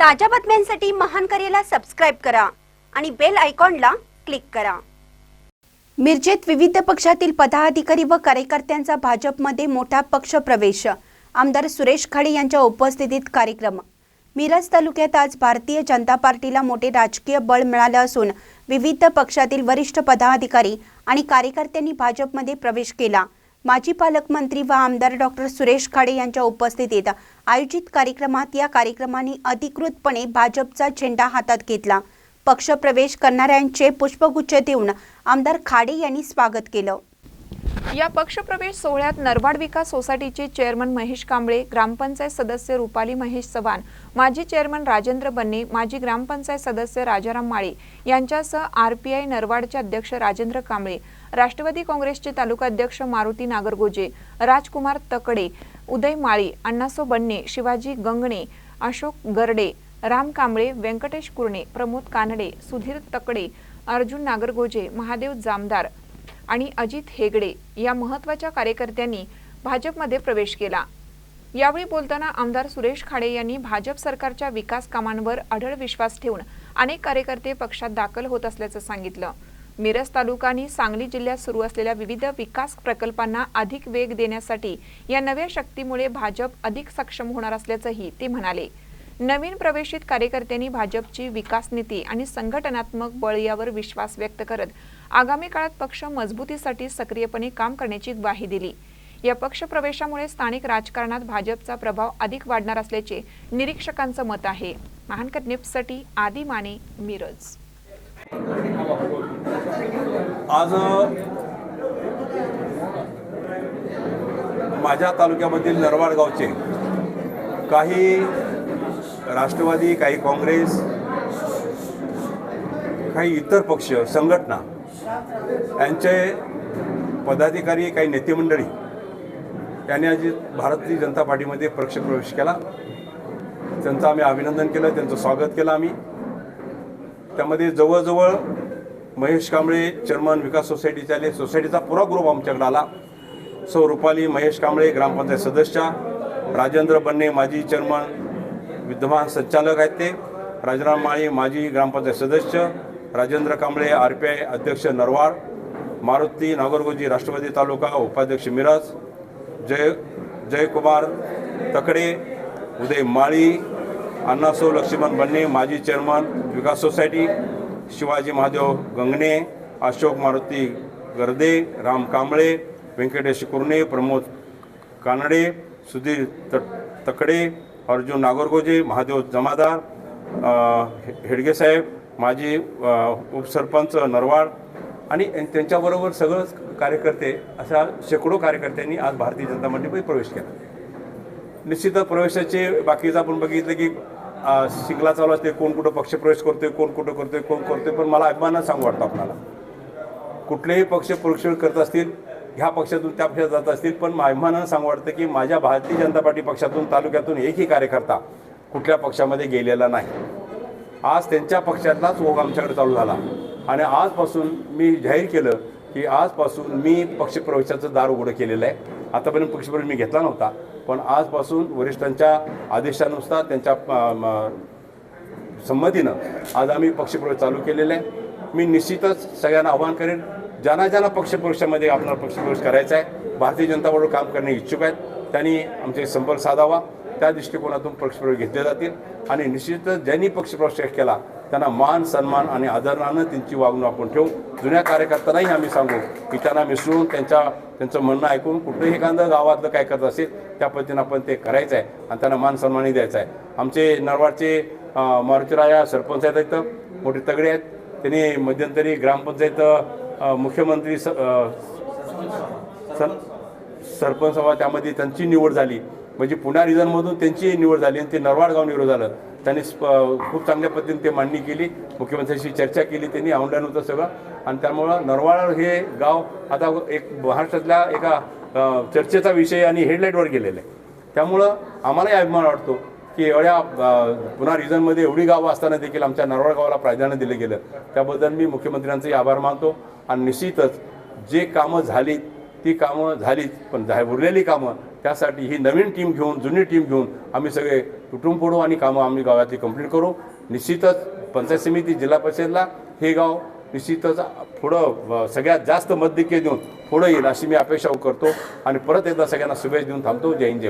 ताज्या बातम्यांसाठी महान करेला सबस्क्राईब करा आणि बेल आयकॉनला क्लिक करा. मिरजेत विविध पक्षातील पदाधिकारी व कार्यकर्त्यांचा भाजपमध्ये मोठा पक्ष प्रवेश. आमदार सुरेश खाडे यांच्या उपस्थितीत कार्यक्रम. मिरज तालुक्यात आज भारतीय जनता पार्टीला मोठे राजकीय बळ मिळालं असून विविध पक्षातील वरिष्ठ पदाधिकारी आणि कार्यकर्त्यांनी भाजपमध्ये प्रवेश केला. माजी पालकमंत्री व आमदार डॉक्टर सुरेश खाडे यांच्या उपस्थितीत आयोजित कार्यक्रमात या कार्यक्रमाने अधिकृतपणे भाजपचा झेंडा हातात घेतला. पक्षप्रवेश करणाऱ्यांचे पुष्पगुच्छ देऊन आमदार खाडे यांनी स्वागत केलं. या पक्षप्रवेश सोहळ्यात नरवाड विकास सोसायटीचे चेअरमन महेश कांबळे ग्रामपंचायत सदस्य रुपाली महेश चव्हाण माजी चेअरमन राजेंद्र बन्ने माजी ग्रामपंचायत सदस्य राजाराम माळी यांच्यासह आरपीआय नरवाडचे अध्यक्ष राजेंद्र कांबळे राष्ट्रवादी काँग्रेसचे तालुका अध्यक्ष मारुती नागरगोजे राजकुमार तकडे उदय माळी अण्णासो बन्ने शिवाजी गंगणे अशोक गरडे राम कांबळे व्यंकटेश कुर्णे प्रमोद कानडे सुधीर तकडे अर्जुन नागरगोजे महादेव जामदार आणि अजित हेगडे या महत्त्वाच्या कार्यकर्त्यांनी भाजपमध्ये प्रवेश केला. यावेळी बोलताना आमदार सुरेश खाडे यांनी भाजप सरकारच्या विकास कामांवर अढळ विश्वास ठेवून अनेक कार्यकर्ते पक्षात दाखल होत असल्याचं सांगितलं. मिरज तालुका आणि सांगली जिल्ह्यात सुरू असलेल्या विविध विकास प्रकल्पांना अधिक वेग देण्यासाठी या नव्या शक्तीमुळे भाजप अधिक सक्षम होणार असल्याचंही ते म्हणाले. नवीन प्रवेशित कार्यकर्त्यांनी भाजपची विकास नीती आणि संघटनात्मक बळ यावर विश्वास व्यक्त करत आगामी काळात पक्ष मजबूतीसाठी सक्रियपणे काम करण्याची ग्वाही दिली. या पक्ष प्रवेशामुळे स्थानिक राजकारणात भाजपचा प्रभाव अधिक वाढणार असल्याचे निरीक्षकांचं मत आहे. महानकर निप्ससाठी आदी माने मिरज. आज माझ्या तालुक्यामधील नरवाड गावचे काही राष्ट्रवादी काही काँग्रेस काही इतर पक्ष संघटना यांचे पदाधिकारी काही नेतेमंडळी त्यांनी आज भारतीय जनता पार्टीमध्ये पक्ष प्रवेश केला. त्यांचं आम्ही अभिनंदन केलं त्यांचं स्वागत केलं आम्ही. त्यामध्ये जवळजवळ महेश कांबळे चेअरमन विकास सोसायटीचे आले. सोसायटीचा पुरा ग्रुप आमच्याकडे आला. सौ रुपाली महेश कांबळे ग्रामपंचायत सदस्य राजेंद्र बन्ने माजी चेअरमन विद्यमान संचालक आहेत ते. राजाराम माळी माजी ग्रामपंचायत सदस्य. Rajendra Kamble R P I अध्यक्ष नरवाड. मारुती नागरगोजी राष्ट्रवादी तालुका उपाध्यक्ष मिरज. जय जयकुमार तकडे. उदय माळी अण्णासो लक्ष्मण बन्ने माजी चेअरमन विकास सोसायटी. शिवाजी महादेव गंगणे अशोक मारुती गर्दे राम कांबळे व्यंकटेश कुर्णे प्रमोद कानडे सुधीर त तकडे. अर्जुन नागरगोजी महादेव जमादार हेडगे साहेब माजी उपसरपंच नरवाड आणि त्यांच्याबरोबर सगळंच कार्यकर्ते अशा शेकडो कार्यकर्त्यांनी आज भारतीय जनता पार्टीमध्ये प्रवेश केला. निश्चितच प्रवेशाचे बाकीचं आपण बघितलं की शिंगला चालू असते कोण कुठं पक्षप्रवेश करतोय कोण कुठं करतोय कोण करतोय पण मला अभिमानानं सांगू वाटतं आपल्याला. कुठलेही पक्ष प्रवेश करत असतील ह्या पक्षातून त्या पक्षात जात असतील. पण मा- अभिमानानं सांगू वाटतं की माझ्या भारतीय जनता पार्टी पक्षातून तालुक्यातून एकही कार्यकर्ता कुठल्या पक्षामध्ये गेलेला नाही. आज त्यांच्या पक्षातलाच ओघ आमच्याकडे चालू झाला. आणि आजपासून मी जाहीर केलं की आजपासून मी पक्षप्रवेशाचं दार उघडं केलेलं आहे. आतापर्यंत पक्षप्रवेश मी घेतला नव्हता. पण आजपासून वरिष्ठांच्या आदेशानुसार त्यांच्या संमतीनं आज आम्ही पक्षप्रवेश चालू केलेला आहे. मी निश्चितच सगळ्यांना आवाहन करेन ज्यांना ज्यांना पक्षप्रवेशामध्ये आपला पक्षप्रवेश करायचा आहे. भारतीय जनता बरोबर काम करणे इच्छुक आहेत. त्यांनी आमचे संपर्क साधावा. त्या दृष्टिकोनातून पक्षप्रवेश घेतले जातील. आणि निश्चितच ज्यांनी पक्षप्रवेश केला त्यांना मान सन्मान आणि आदरणानं त्यांची वागणूक आपण ठेवू. जुन्या कार्यकर्त्यांनाही आम्ही सांगू की त्यांना मिसळून त्यांच्या त्यांचं म्हणणं ऐकून कुठलंही एखादं गावातलं काय करत असेल त्या पद्धतीनं आपण ते करायचं आहे. आणि त्यांना मान सन्मानही द्यायचा आहे. आमचे नरवाडचे मारुतीराया सरपंच आहेत इथं. मोठे तगडे आहेत. त्यांनी मध्यंतरी ग्रामपंचायत मुख्यमंत्री स सर सरपंच सभा त्यामध्ये त्यांची निवड झाली. म्हणजे पुण्या रिजनमधून त्यांची निवड झाली आणि ते नरवाड गाव निवड झालं. त्यांनी स्प खूप चांगल्या पद्धतीने ते मांडणी केली. मुख्यमंत्र्यांशी चर्चा केली त्यांनी ऑनलाईन होतं सगळं. आणि त्यामुळं नरवाड हे गाव आता एक महाराष्ट्रातल्या एका चर्चेचा विषय आणि हेडलाईटवर गेलेलं आहे. त्यामुळं आम्हालाही अभिमान वाटतो. की एवढ्या पुन्हा रिजनमध्ये एवढी गावं असताना देखील आमच्या नरवाड गावाला प्राधान्य दिलं गेलं. त्याबद्दल मी मुख्यमंत्र्यांचंही आभार मानतो आणि निश्चितच जे कामं झाली ती कामं झालीच पण झा उरलेली कामं त्यासाठी ही नवीन टीम घेऊन जुनी टीम घेऊन आम्ही सगळे तुटून पडू आणि कामं आम्ही गावातली कंप्लीट करू. निश्चितच पंचायत समिती जिल्हा परिषदला हे गाव निश्चितच पुढं सगळ्यात जास्त मतदिके देऊन पुढं येईल अशी मी अपेक्षा करतो. आणि परत एकदा सगळ्यांना शुभेच्छा देऊन थांबतो. जय हिंद जय